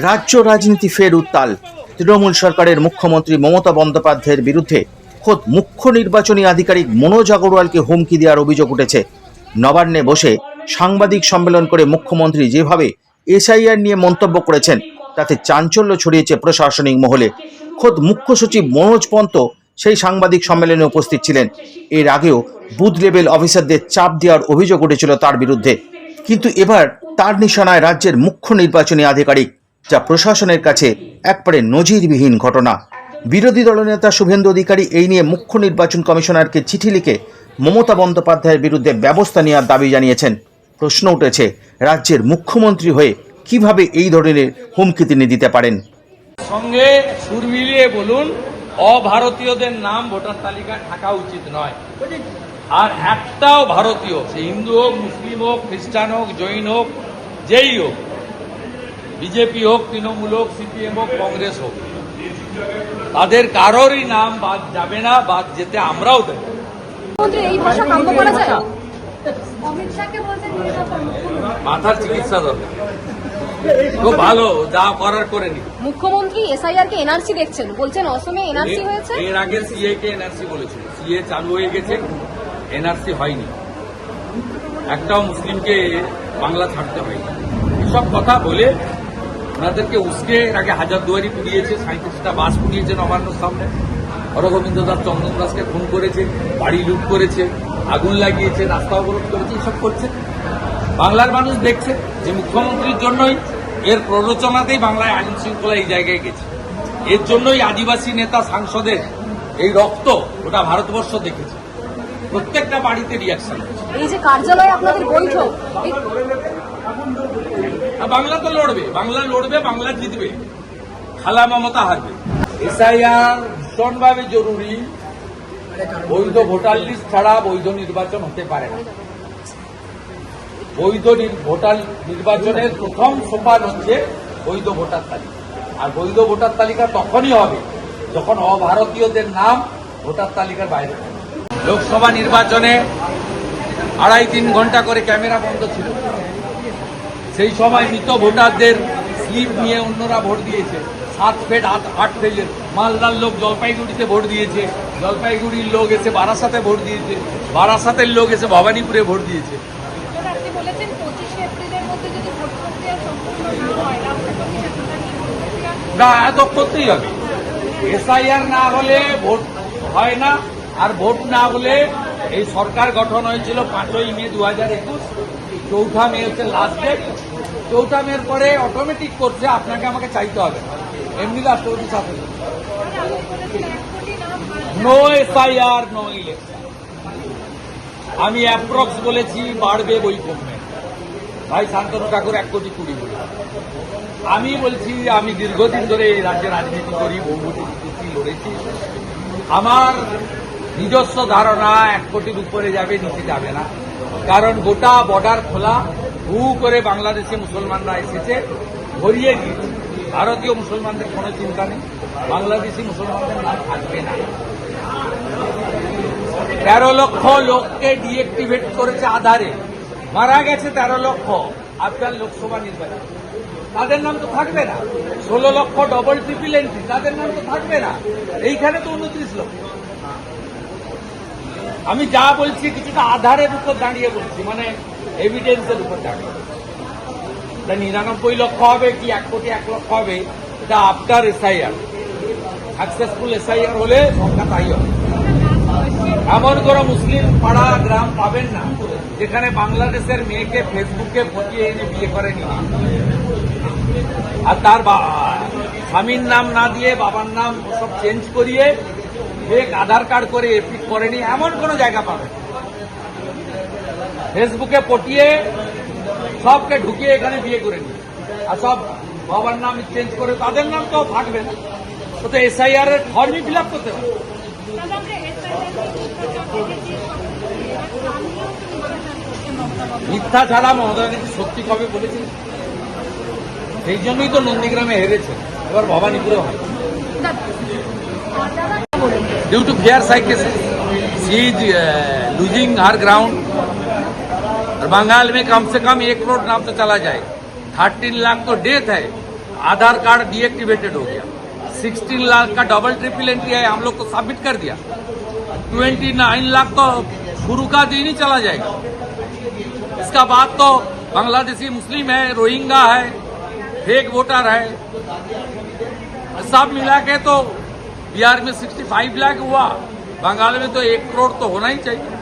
রাজ্য রাজনীতি ফের উত্তাল। তৃণমূল সরকারের মুখ্যমন্ত্রী মমতা বন্দ্যোপাধ্যায়ের বিরুদ্ধে খোদ মুখ্য নির্বাচনী আধিকারিক মনোজ আগরওয়ালকে হুমকি দেওয়ার অভিযোগ উঠেছে। নবান্নে বসে সাংবাদিক সম্মেলন করে মুখ্যমন্ত্রী যেভাবে এসআইআর নিয়ে মন্তব্য করেছেন, তাতে চাঞ্চল্য ছড়িয়েছে প্রশাসনিক মহলে। খোদ মুখ্য সচিব মনোজ পন্ত সেই সাংবাদিক সম্মেলনে উপস্থিত ছিলেন। এর আগেও বুথ লেভেল অফিসারদের চাপ দেওয়ার অভিযোগ উঠেছিল তার বিরুদ্ধে। কিন্তু এবার তার নিশানায় রাজ্যের মুখ্য নির্বাচনী আধিকারিক যা প্রশাসনের কাছে একবারে নজিরবিহীন ঘটনা। বিরোধী দলনেতা শুভেন্দু অধিকারী এই নিয়ে মুখ্য নির্বাচন কমিশনারকে চিঠি লিখে মমতা বন্দ্যোপাধ্যায়ের বিরুদ্ধে ব্যবস্থা নেওয়ার দাবি জানিয়েছেন। প্রশ্ন উঠেছে, রাজ্যের মুখ্যমন্ত্রী হয়ে কীভাবে এই ধরনের হুমকি তিনি দিতে পারেন? সঙ্গে সুর মিলিয়ে বলুন, অভারতীয়দের নাম ভোটার তালিকায় থাকা উচিত নয়। আর একটাও ভারতীয়, সে হিন্দু হোক, মুসলিম হোক, খ্রিস্টান হোক, জৈন হোক, যেই হোক বিজেপি হোক তৃণমূল হোক সিপিএম হোক কংগ্রেস হোক তাদের কারোরই নাম বাদ যাবে না বাদ যেতে আমরাও দেব। মাথার চিকিৎসা দরকার। খুব ভালো যা করার করে নি মুখ্যমন্ত্রী এসআইআর কে এনআরসি দেখছেন বলছেন অসমে এনআরসি হয়েছে? এর আগে সিএ কে এনআরসি বলেছিল। সিএ চালু হয়ে গেছে এনআরসি হয়নি। একটাও মুসলিমকে বাংলা ছাড়তে হয়নি। এসব কথা বলে ওনাদেরকে উস্কে, এর আগে হাজার দুয়ারি পুড়িয়েছে সাঁত্রিশটা বাস পুড়িয়েছে নবান্নর সামনে হরগোবিন্দ দাস চন্দন দাসকে খুন করেছে, বাড়ি লুট করেছে, আগুন লাগিয়েছে, রাস্তা অবরোধ করেছে এসব করছে। বাংলার মানুষ দেখছে যে মুখ্যমন্ত্রীর জন্যই এর প্ররোচনাতেই বাংলায় আইন শৃঙ্খলা এই জায়গায় গেছে। এর জন্যই আদিবাসী নেতা, সাংসদের এই রক্ত ওটা ভারতবর্ষ দেখেছে। প্রত্যেকটা বাড়িতে রিয়াকশন এই যে কার্যালয়ে আপনাদের বৈঠক বাংলা তো লড়বে। বাংলা লড়বে, বাংলা জিতবে। খালা মমতা হারবে। এসআইআর ভীষণভাবে জরুরি। বৈধ ভোটার লিস্ট ছাড়া বৈধ নির্বাচন হতে পারে না। বৈধ ভোটার নির্বাচনের প্রথম সোপান হচ্ছে বৈধ ভোটার তালিকা। আর বৈধ ভোটার তালিকা তখনই হবে যখন অভারতীয়দের নাম ভোটার তালিকার বাইরে লোকসভা নির্বাচনে আড়াই তিন ঘণ্টা করে ক্যামেরা বন্ধ ছিল। সেই সময় মৃত ভোটারদের স্লিপ নিয়ে অন্যরা ভোট দিয়েছে। সাত ফেট আট আট ফেজের। মালদার লোক জলপাইগুড়িতে ভোট দিয়েছে। জলপাইগুড়ির লোক এসে বারাসাতে ভোট দিয়েছে। বারাসাতের লোক এসে ভবানীপুরে ভোট দিয়েছে। না এত করতেই হবে। এসআইআর না হলে ভোট হয় না। আর ভোট না হলে এই সরকার গঠন হয়েছিল পাঁচই মে দু হাজার একুশ। চৌঠা মে হচ্ছে লাস্ট ডেট চৌঠা মেয়ের পরে অটোমেটিক করছে আপনাকে আমাকে চাইতে হবে। এমনি রাষ্ট্রপতি শাসন নো এসআইআর নো ইলেকশন আমি অ্যাপ্রক্স বলেছি, বাড়বে বই কমবে ভাই, শান্তনু ঠাকুর এক কোটি কুড়ি বলে। আমি বলছি, আমি দীর্ঘদিন ধরে এই রাজ্যে রাজনীতি করি বহুমতি জিতেছি লড়েছি। আমার নিজস্ব ধারণা এক কোটির উপরে যাবে, নিচে যাবে না। কারণ গোটা বর্ডার খোলা, হু করে বাংলাদেশে মুসলমানরা এসেছে, ভরিয়ে দিয়েছে। ভারতীয় মুসলমানদের কোনো চিন্তা নেই, বাংলাদেশি মুসলমানদের নাম থাকবে না। তেরো লক্ষ লোককে ডিএক্টিভেট করেছে আধারে। মারা গেছে তেরো লক্ষ আফগান লোকসভা নির্বাচন। তাদের নাম তো থাকবে না। ষোলো লক্ষ ডবল ট্রিপল এন্ট্রি তাদের নাম তো থাকবে না। এইখানে তো উনত্রিশ লক্ষ। আমি যা বলছি কিছুটা আধারের উপর দাঁড়িয়ে বলছি মানে এভিডেন্সের উপর দাঁড়িয়ে। নিরানব্বই লক্ষ হবে কি, এক কোটি এক লক্ষ হবে, এটা আফটার এসআইআর সাকসেসফুল এসআইআর হলে সংখ্যা তাই হবে। এমন কোন মুসলিম পাড়া, গ্রাম পাবেন না, যেখানে বাংলাদেশের মেয়েকে ফেসবুকে ফটিয়ে এনে বিয়ে করেনি। আর তার স্বামীর নাম না দিয়ে বাবার নাম সব চেঞ্জ করিয়ে ফেক আধার কার্ড করে এপিক করেনি, এমন কোন জায়গা পাবে। ফেসবুকে পটিয়ে সবকে ঢুকিয়ে এখানে বিয়ে করে নি আর সব বাবার নাম চেঞ্জ করে, তাদের নাম তো থাকবে না। তো তো এসআইআর এর ফর্মই ফিল আপ করতে। মিথ্যা ছাড়া মমতা ব্যানার্জি সত্যি কবে বলেছেন সেই জন্যই তো নন্দীগ্রামে হেরেছে। এবার ভবানীপুরে হয়। Due to fear cycas she is losing her ground और बंगाल में कम से कम एक करोड़ नाम तो चला जाए। थर्टीन लाख तो डेथ है। आधार कार्ड डीएक्टिवेटेड हो गया। 16 लाख का डबल ट्रिपल एंट्री है। हम लोग को सबमिट कर दिया। 29 लाख तो गुरु का दिन ही चला जाएगा। इसका बाद तो बांग्लादेशी मुस्लिम है रोहिंगा है फेक वोटर है। सब मिला के तो बिहार में 65 लाख हुआ बंगाल में तो एक करोड़ तो होना ही चाहिए।